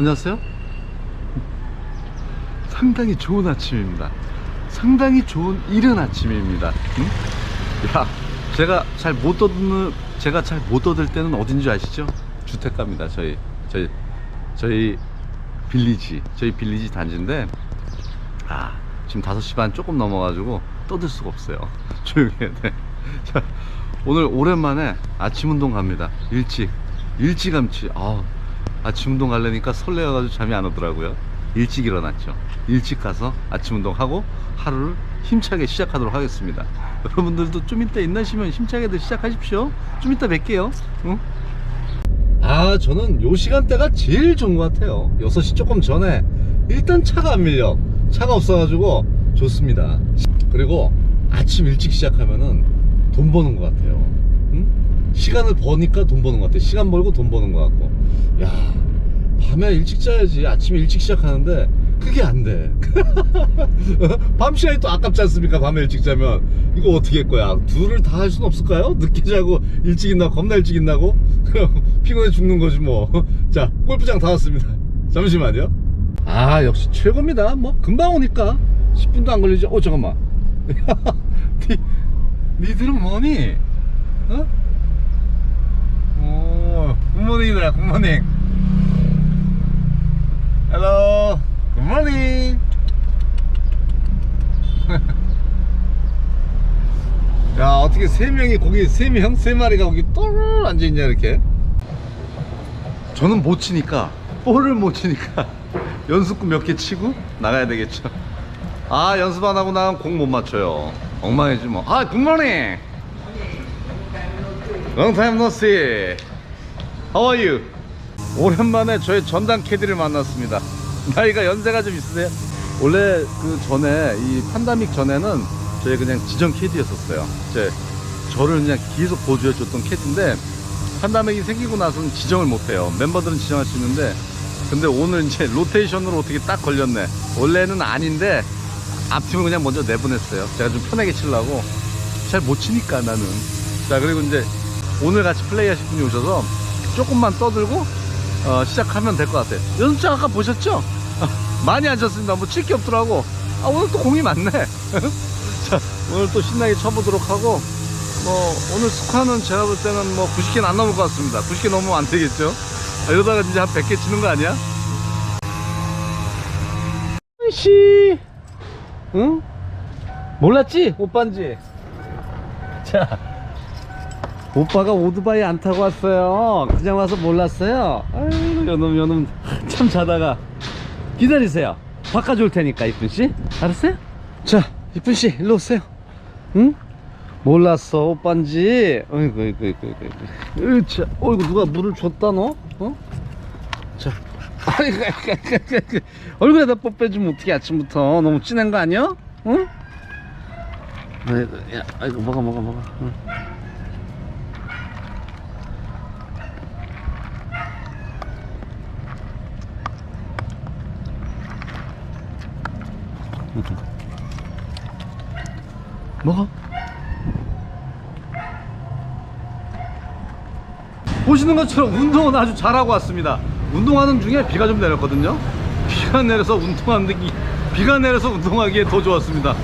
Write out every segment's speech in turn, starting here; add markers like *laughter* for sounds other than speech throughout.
안녕하세요. 상당히 좋은 아침입니다. 상당히 좋은 이른 아침입니다. 응? 야, 제가 잘 못 떠드는 제가 잘 못 떠들 때는 어딘지 아시죠? 주택가입니다. 저희 저희 저희 빌리지 저희 빌리지 단지인데 아 지금 5시 반 조금 넘어가지고 떠들 수가 없어요. *laughs* 조용히 해야 돼. 자, 오늘 오랜만에 아침 운동 갑니다. 일찍 일찌감치 아 아침 운동 가려니까 설레어가지고 잠이 안 오더라고요. 일찍 일어났죠. 일찍 가서 아침 운동하고 하루를 힘차게 시작하도록 하겠습니다. 여러분들도 좀 이따 인나시면 힘차게들 시작하십시오. 좀 이따 뵐게요. 응? 아, 저는 요 시간대가 제일 좋은 것 같아요. 6시 조금 전에 일단 차가 안 밀려. 차가 없어가지고 좋습니다. 그리고 아침 일찍 시작하면은 돈 버는 것 같아요. 응? 시간을 버니까 돈 버는 것 같아. 시간 벌고 돈 버는 것 같고. 야, 밤에 일찍 자야지. 아침에 일찍 시작하는데 그게 안 돼. *laughs* 밤 시간이 또 아깝지 않습니까? 밤에 일찍 자면 이거 어떻게 할 거야? 둘을 다할 수는 없을까요? 늦게 자고 일찍 있나 겁나 일찍 있나고? *laughs* 피곤해 죽는 거지 뭐. *laughs* 자, 골프장 다 왔습니다. 잠시만요. 아, 역시 최고입니다. 뭐 금방 오니까 10분도 안 걸리죠. 어, 잠깐만. 니, 니들은 뭐니? 어? 오, 굿모닝이다, 굿모닝. 헬로, 굿모닝. *laughs* 야, 어떻게 세 명이 거기 세 명, 세 마리가 거기 똘 앉아 있냐 이렇게? 저는 못 치니까 볼을 못 치니까 *laughs* 연습구 몇 개 치고 나가야 되겠죠. 아, 연습 안 하고 나면 공 못 맞춰요. 엉망이지 뭐. 아, 굿모닝. Long time no see. How are you? 오랜만에 저희 전담 캐디를 만났습니다. *laughs* 나이가 연세가 좀 있으세요? 원래 그 전에 이 판다믹 전에는 저희 그냥 지정 캐디였었어요. 제 저를 그냥 계속 보조해 줬던 캐디인데 판다믹이 생기고 나서는 지정을 못해요. 멤버들은 지정할 수 있는데 근데 오늘 이제 로테이션으로 어떻게 딱 걸렸네. 원래는 아닌데 앞팀을 그냥 먼저 내보냈어요. 제가 좀 편하게 치려고 잘 못 치니까 나는. 자 그리고 이제 오늘 같이 플레이하실 분이 오셔서 조금만 떠들고 어, 시작하면 될 것 같아요. 연습장 아까 보셨죠? *laughs* 많이 앉았습니다. 뭐 칠 게 없더라고. 아 오늘 또 공이 많네. *laughs* 자 오늘 또 신나게 쳐보도록 하고 뭐 오늘 스코어는 제가 볼 때는 뭐 90개는 안 넘을 것 같습니다. 90개 넘으면 안 되겠죠? 아, 이러다가 진짜 한 100개 치는 거 아니야? 씨, 응? 몰랐지? 오빠인지. 자, 오빠가 오토바이 안 타고 왔어요. 그냥 와서 몰랐어요. 아유, 요놈, 요놈. 참 자다가. 기다리세요. 바꿔줄 테니까, 이쁜씨. 알았어요? 자, 이쁜씨, 일로 오세요. 응? 몰랐어, 오빠인지. 어이구, 어이구, 어이구, 어이구. 으차, 어이구, 누가 물을 줬다, 너? 어? 자. 아이고, 아이고, 아이고, 아이고. 얼굴에다 뽀 빼주면 어떻게 아침부터. 너무 진한 거 아니야? 응? 아이고, 야, 아이고, 먹어, 먹어, 먹어. 응. 먹어. 보시는 것처럼 운동은 아주 잘하고 왔습니다. 운동하는 중에 비가 좀 내렸거든요. 비가 내려서 운동하는 게 비가 내려서 운동하기에 더 좋았습니다.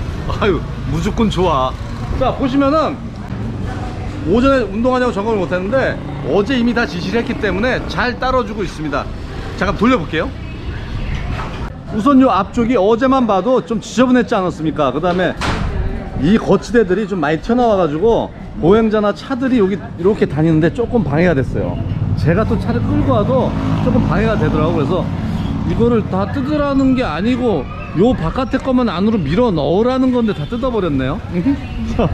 아유 무조건 좋아. 자 보시면은 오전에 운동하냐고 점검을 못했는데 어제 이미 다 지시를 했기 때문에 잘 따라주고 있습니다. 잠깐 돌려볼게요. 우선 요 앞쪽이 어제만 봐도 좀 지저분했지 않았습니까? 그 다음에 이 거치대들이 좀 많이 튀어나와가지고 보행자나 차들이 여기 이렇게 다니는데 조금 방해가 됐어요. 제가 또 차를 끌고 와도 조금 방해가 되더라고. 그래서 이거를 다 뜯으라는 게 아니고 요 바깥에 거만 안으로 밀어 넣으라는 건데 다 뜯어버렸네요. 자,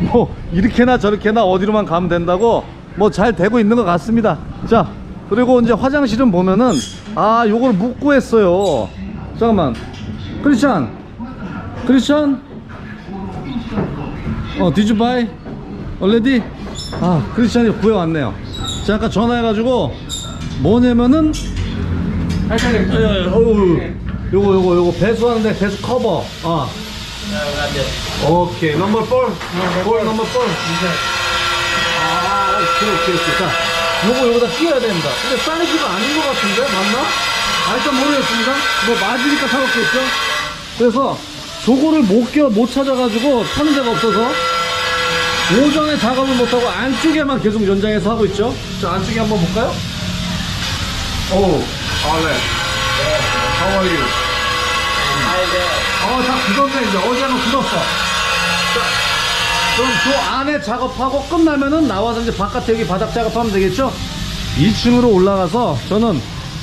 *laughs* 뭐 이렇게나 저렇게나 어디로만 가면 된다고 뭐 잘 되고 있는 것 같습니다. 자 그리고 이제 화장실은 보면은 아 요걸 묶고 했어요. 잠깐만 크리스찬 크리스찬 어, did you buy? already? 아, 크리스찬이 구해왔네요. 제가 아까 전화해가지고, 뭐냐면은, 예, 어우, 요거, 요거, 요거, 배수하는데 배수 커버. 어. 오케이, 넘버 4. 볼 넘버 4. 아, 오케이, 오케이, 오케이. 자, 요거 여기다 끼워야 됩니다. 근데 사이즈가 아닌 것 같은데 맞나? 아 일단 모르겠습니다. 뭐 맞으니까 사놓겠죠. 그래서 저거를 못 껴, 못 찾아가지고 파는 데가 없어서 오전에 작업을 못하고 안쪽에만 계속 연장해서 하고 있죠. 자 안쪽에 한번 볼까요? 오, 알레. How are you? 어, 다 굳었네, 이제. 어제는 굳었어. 자, 그럼 저 안에 작업하고 끝나면은 나와서 이제 바깥에 여기 바닥 작업하면 되겠죠? 2층으로 올라가서 저는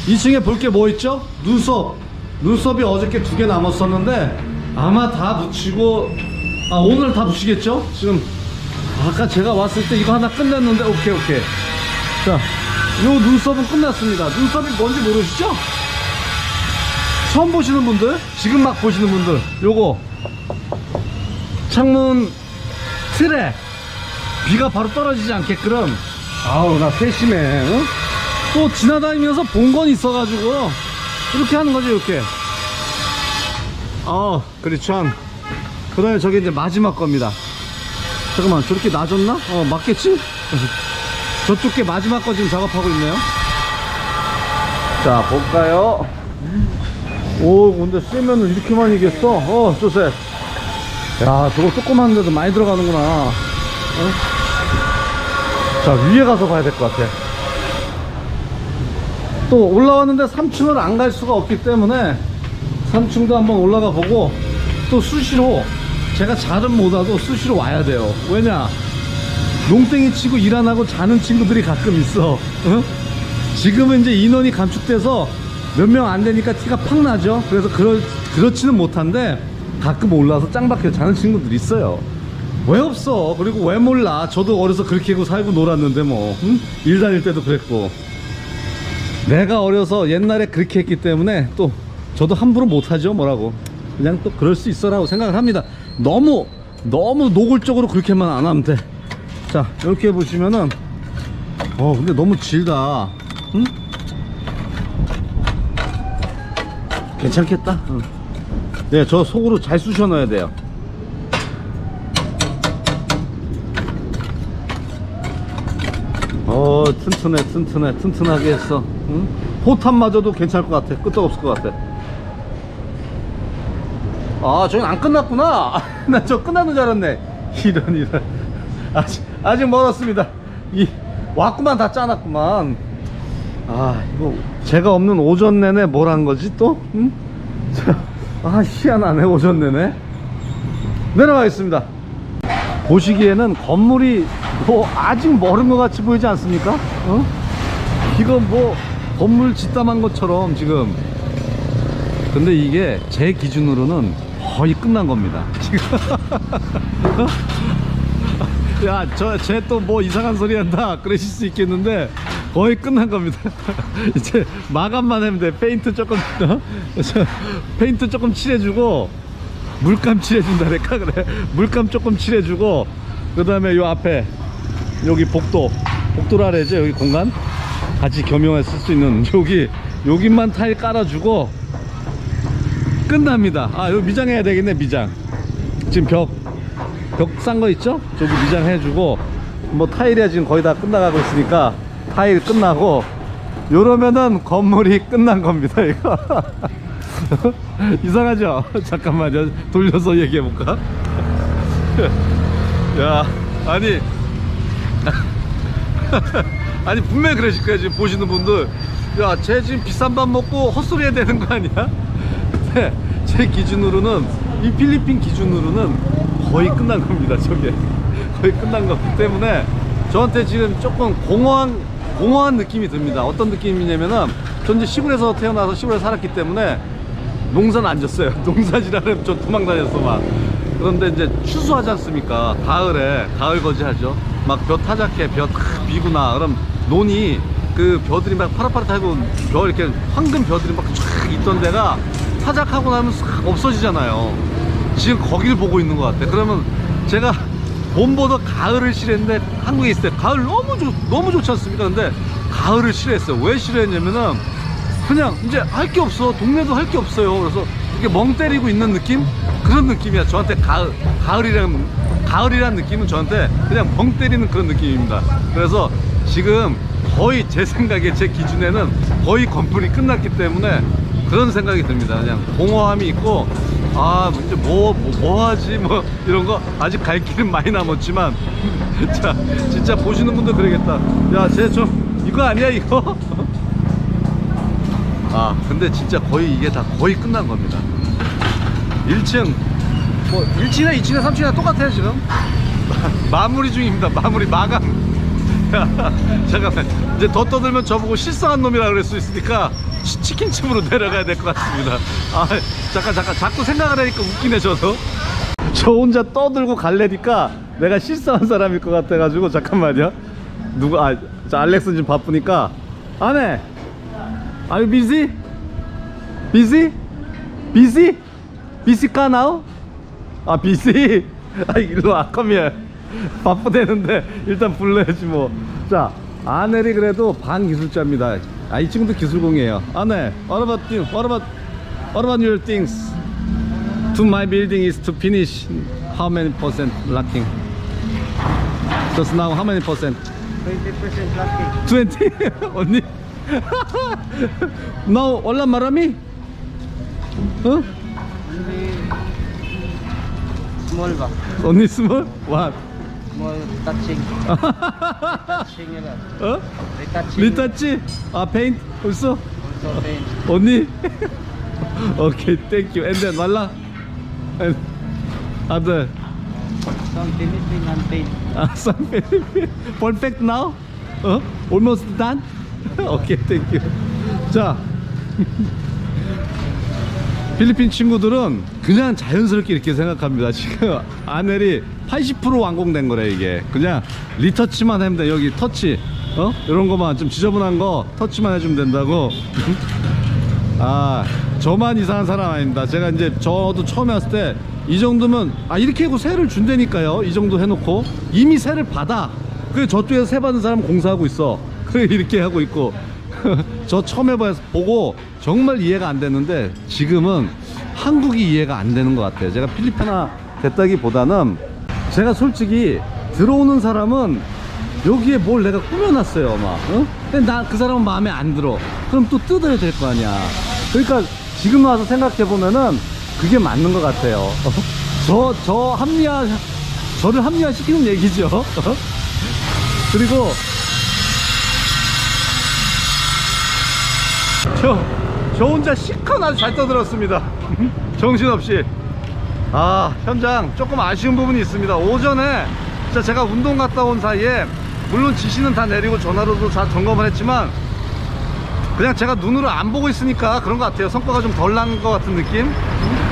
2층에 볼 게 뭐 있죠? 눈썹. 눈썹이 어저께 두 개 남았었는데 아마 다 붙이고, 아, 오늘 다 붙이겠죠? 지금 아까 제가 왔을 때 이거 하나 끝냈는데, 오케이, 오케이. 자, 요 눈썹은 끝났습니다. 눈썹이 뭔지 모르시죠? 처음 보시는 분들, 지금 막 보시는 분들, 요거 창문 틀에 비가 바로 떨어지지 않게끔 아우 나 세심해 어? 또 지나다니면서 본 건 있어가지고 이렇게 하는 거죠 이렇게 아 그렇죠 그 다음에 저게 이제 마지막 겁니다 잠깐만 저렇게 낮았나? 어 맞겠지? 저쪽 게 마지막 거 지금 작업하고 있네요 자 볼까요 오 근데 쓰면은 이렇게 많이 이겠어 어 조셉 야 저거 조그만데도 많이 들어가는구나 어? 자 위에 가서 봐야 될 것 같아 또 올라왔는데 3층을 안 갈 수가 없기 때문에 3층도 한번 올라가 보고 또 수시로 제가 잘은 못 와도 수시로 와야 돼요. 왜냐? 농땡이 치고 일 안 하고 자는 친구들이 가끔 있어. 응? 지금은 이제 인원이 감축돼서 몇 명 안 되니까 티가 팍 나죠? 그래서 그럴, 그렇지는 못한데 가끔 올라와서 짱박혀 자는 친구들 있어요. 왜 없어? 그리고 왜 몰라? 저도 어려서 그렇게 살고 놀았는데 뭐. 응? 일 다닐 때도 그랬고. 내가 어려서 옛날에 그렇게 했기 때문에 또 저도 함부로 못하죠 뭐라고. 그냥 또 그럴 수 있어라고 생각을 합니다 너무 너무 노골적으로 그렇게만 안 하면 돼자 이렇게 보시면은 어 근데 너무 질다 응? 괜찮겠다 응. 네, 저 속으로 잘 쑤셔 넣어야 돼요. 어, 튼튼해, 튼튼해, 튼튼하게 했어. 응? 포탄마저도 괜찮을 것 같아. 끄떡없을 것 같아. 아, 저긴 안 끝났구나. *laughs* 나 저 끝나는 줄 알았네. 이런, 이런. 아직, 아직 멀었습니다. 이, 왔구만, 다 짜놨구만. 아, 이거, 제가 없는 오전 내내 뭘 한 거지, 또? 응? 자, *laughs* 아 희한하네 오전 내내 내려가겠습니다 보시기에는 건물이 뭐 아직 멀은 것 같이 보이지 않습니까? 어? 이건 뭐 건물 짓담한 것처럼 지금 근데 이게 제 기준으로는 거의 끝난 겁니다 지금 *laughs* 야, 저, 쟤 또 뭐 이상한 소리 한다. 그러실 수 있겠는데, 거의 끝난 겁니다. *laughs* 이제 마감만 하면 돼. 페인트 조금, 어? 저, 페인트 조금 칠해주고, 물감 칠해준다랄까, 그래. 물감 조금 칠해주고, 그 다음에 요 앞에, 여기 복도, 복도라 그러죠. 여기 공간? 같이 겸용해 쓸 수 있는, *laughs* 여기, 여기만 타일 깔아주고, 끝납니다. 아, 여기 미장해야 되겠네, 미장. 지금 벽, 벽 싼 거 있죠? 저기 미장 해주고 뭐 타일이야 지금 거의 다 끝나가고 있으니까 타일 끝나고 요러면은 건물이 *laughs* 끝난 겁니다 이거 *laughs* 이상하죠? *laughs* 잠깐만요 돌려서 얘기해볼까? 야 아니 아니 분명히 그러실 거예요 지금 보시는 분들 야 쟤 지금 비싼 밥 먹고 헛소리 해야 되는 거 아니야? 근데 제 기준으로는 이 필리핀 기준으로는 거의 끝난 겁니다 저게. 거의 끝난 거기 때문에 저한테 지금 조금 공허한 공허한 느낌이 듭니다. 어떤 느낌이냐면은 전 이제 시골에서 태어나서 시골에 살았기 때문에 농사는 안 졌어요. *laughs* 농사지라는 저 도망 다녔어 막. 그런데 이제 추수하지 않습니까? 가을에 가을 거지 하죠. 막 벼 타작해 벼탁 비구나. 그럼 논이 그 벼들이 막 파릇파릇하고 벼 이렇게 황금 벼들이 막 쫙 있던 데가 타작하고 나면 싹 없어지잖아요. 지금 거길 보고 있는 것 같아. 그러면 제가 봄보다 가을을 싫어했는데 한국에 있을 때 가을 너무 좋 너무 좋지 않습니까? 근데 가을을 싫어했어요. 왜 싫어했냐면은 그냥 이제 할 게 없어. 동네도 할 게 없어요. 그래서 이렇게 멍 때리고 있는 느낌? 그런 느낌이야. 저한테 가을 가을이란 가을이란 느낌은 저한테 그냥 멍 때리는 그런 느낌입니다. 그래서 지금 거의 제 생각에 제 기준에는 거의 건물이 끝났기 때문에 그런 생각이 듭니다. 그냥 공허함이 있고 아 이제 뭐, 뭐, 뭐 하지 뭐 이런 거 아직 갈 길은 많이 남았지만 *laughs* 자 진짜 보시는 분도 그러겠다. 야쟤 좀 이거 아니야 이거? *laughs* 아 근데 진짜 거의 이게 다 거의 끝난 겁니다. 1층 뭐 1층이나 2층이나 3층이나 똑같아요 지금 *laughs* 마무리 중입니다 마무리 마감 야, *laughs* 잠깐만 이제 더 떠들면 저보고 실성한 놈이라 그럴 수 있으니까 치, 치킨집으로 내려가야 될 것 같습니다 아 잠깐 잠깐 자꾸 생각을 하니까 웃기네 저도 저 혼자 떠들고 갈래니까 내가 실성한 사람일 것 같아가지고 잠깐만요 누가 아, 저 알렉스 지금 바쁘니까 안해 Are you busy? busy? busy? busy 까 now? 아 busy? *laughs* 아 일로 와 컴이야 바쁘대는데 일단 불러야지 뭐 자 아넬이 그래도 반 기술자입니다 아 이 친구도 기술공이에요 아넬 what about you? what about what about your things? to my building is to finish how many percent locking? just now how many percent? 20% lucky. 20 언니 너 올라 말하미? 어? Only small ba? 언니 스몰? Touching. touching nila. 어? Retouching. 리타치? 아 페인트 벌써? Also paint. 언니? 오케이 땡큐 앤then 말라? 앤 아들 Some finishing and paint. 아 쌍페 퍼펙트 now? 어? almost done? 오케이 땡큐 자 필리핀 친구들은 그냥 자연스럽게 이렇게 생각합니다. 지금 아넬이 80% 완공된 거래 이게. 그냥 리터치만 하면 돼. 여기 터치 어? 이런 거만 좀 지저분한 거 터치만 해주면 된다고. *laughs* 아 저만 이상한 사람 아닙니다. 제가 이제 저도 처음에 왔을 때 이 정도면 아 이렇게 하고 세를 준다니까요. 이 정도 해놓고. 이미 세를 받아. 그래 저쪽에서 세 받은 사람 공사하고 있어. 그래 이렇게 하고 있고 *laughs* 저 처음 해봐서 보고 정말 이해가 안 됐는데 지금은 한국이 이해가 안 되는 것 같아요. 제가 필리핀아 됐다기보다는 제가 솔직히 들어오는 사람은 여기에 뭘 내가 꾸며놨어요 막 어? 근데 나 그 사람은 마음에 안 들어. 그럼 또 뜯어야 될 거 아니야. 그러니까 지금 와서 생각해 보면은 그게 맞는 것 같아요. *laughs* 저 저 합리화 저를 합리화시키는 얘기죠. 어? *laughs* 그리고 저, 저 혼자 시컷 아주 잘 떠들었습니다. *laughs* 정신없이. 아 현장 조금 아쉬운 부분이 있습니다. 오전에 진짜 제가 운동 갔다 온 사이에 물론 지시는 다 내리고 전화로도 다 점검을 했지만 그냥 제가 눈으로 안 보고 있으니까 그런 것 같아요. 성과가 좀 덜 난 것 같은 느낌?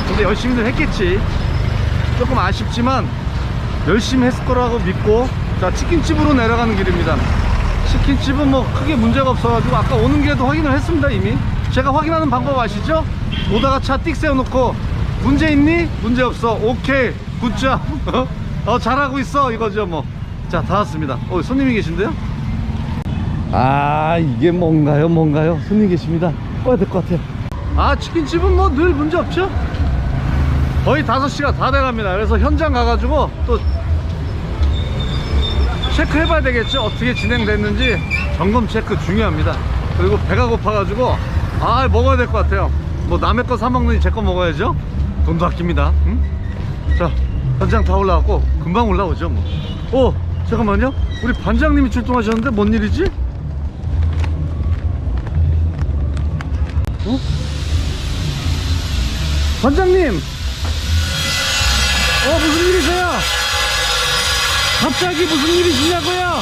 근데 열심히들 했겠지. 조금 아쉽지만 열심히 했을 거라고 믿고 자 치킨집으로 내려가는 길입니다 치킨집은 뭐 크게 문제가 없어가지고 아까 오는 길에도 확인을 했습니다 이미. 제가 확인하는 방법 아시죠? 오다가 차 띡 세워놓고 문제 있니? 문제 없어. 오케이. 굿잡 *laughs* 어? 잘하고 있어. 이거죠 뭐자 다 왔습니다. 어 손님이 계신데요? 아 이게 뭔가요? 뭔가요? 손님 계십니다. 꺼야 될 것 같아요. 아 치킨집은 뭐 늘 문제 없죠? 거의 5시가 다 돼갑니다. 그래서 현장 가가지고 또 체크해봐야 되겠죠 어떻게 진행됐는지 점검 체크 중요합니다 그리고 배가 고파가지고 아 먹어야 될 것 같아요 뭐 남의 거 사 먹느니 제 거 먹어야죠 돈도 아낍니다 응? 자 현장 다 올라왔고 금방 올라오죠 뭐 어, 잠깐만요 우리 반장님이 출동하셨는데 뭔 일이지? 어? 반장님 어 무슨 일이세요? 갑자기 무슨 일이시냐고요?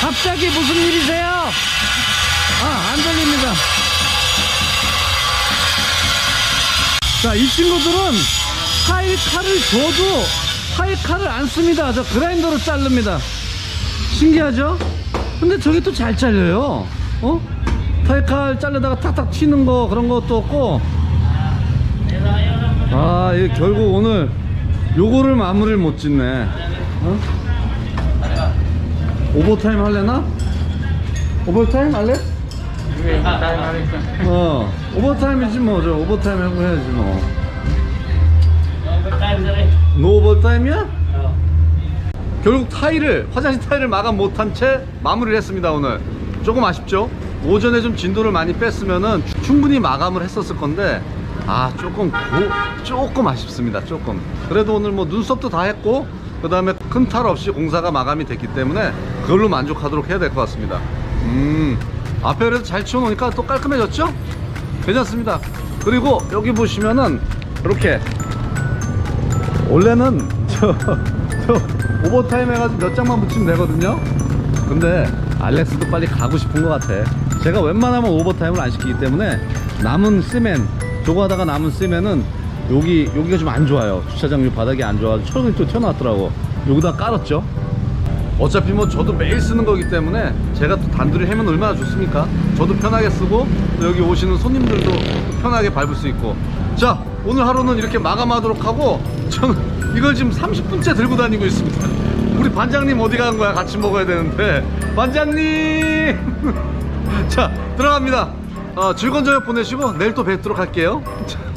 갑자기 무슨 일이세요? 아, 안 들립니다. 자, 이 친구들은 파일 칼을 줘도 파일 칼을 안 씁니다. 저 그라인더로 자릅니다. 신기하죠? 근데 저게 또 잘 잘려요. 어? 파일 칼 자르다가 탁탁 튀는 거 그런 것도 없고. 아, 결국 오늘 요거를 마무리를 못 짓네. 어? 오버타임 할래나? 오버타임 할래? 어 오버타임이지 뭐저 오버타임 하고 해야지 뭐 노 오버타임이야? 결국 타일을 화장실 타일을 마감 못한 채 마무리를 했습니다 오늘 조금 아쉽죠? 오전에 좀 진도를 많이 뺐으면은 충분히 마감을 했었을 건데 아 조금 고, 조금 아쉽습니다 조금 그래도 오늘 뭐 눈썹도 다 했고 그 다음에 큰 탈 없이 공사가 마감이 됐기 때문에 그걸로 만족하도록 해야 될 것 같습니다. 음 앞에 그래도 잘 치워놓으니까 또 깔끔해졌죠? 괜찮습니다. 그리고 여기 보시면은 이렇게 원래는 *laughs* 저, 저 오버타임 해가지고 몇 장만 붙이면 되거든요. 근데 알렉스도 빨리 가고 싶은 것 같아. 제가 웬만하면 오버타임을 안 시키기 때문에 남은 시멘 저거 하다가 남은 시멘은 여기 여기가 좀 안 좋아요. 주차장 요 바닥이 안 좋아서 철근이 또 튀어나왔더라고. 여기다 깔았죠 어차피 뭐 저도 매일 쓰는 거기 때문에 제가 또 단둘이 하면 얼마나 좋습니까? 저도 편하게 쓰고 또 여기 오시는 손님들도 편하게 밟을 수 있고. 자 오늘 하루는 이렇게 마감하도록 하고 저는 이걸 지금 30분째 들고 다니고 있습니다. 우리 반장님 어디 간 거야? 같이 먹어야 되는데. 반장님! *laughs* 자 들어갑니다. 어, 즐거운 저녁 보내시고 내일 또 뵙도록 할게요. 자.